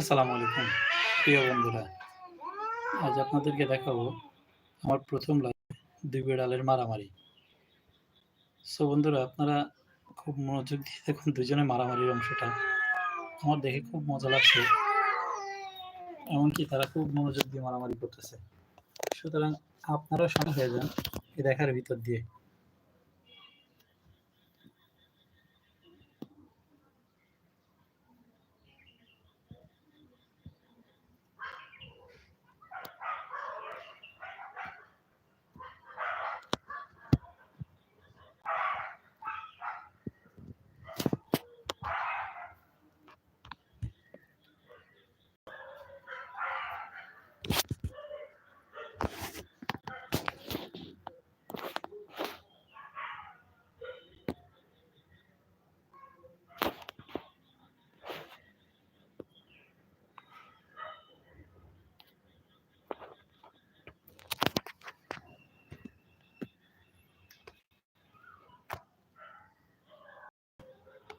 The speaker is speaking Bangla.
আসসালামু আলাইকুম। প্রিয় বন্ধুরা, আজ আপনাদেরকে দেখাবো আমার প্রথম লাইভ দুই বিড়ালের মারামারি। সো বন্ধুরা, আপনারা খুব মনোযোগ দিয়ে দেখুন দুজনে মারামারির অংশটা। আমার দেখে খুব মজা লাগছে। এমনকি তারা খুব মনোযোগ দিয়ে মারামারি করতেছে। সুতরাং আপনারা সঙ্গে হয়ে যান এ দেখার ভিতর দিয়ে।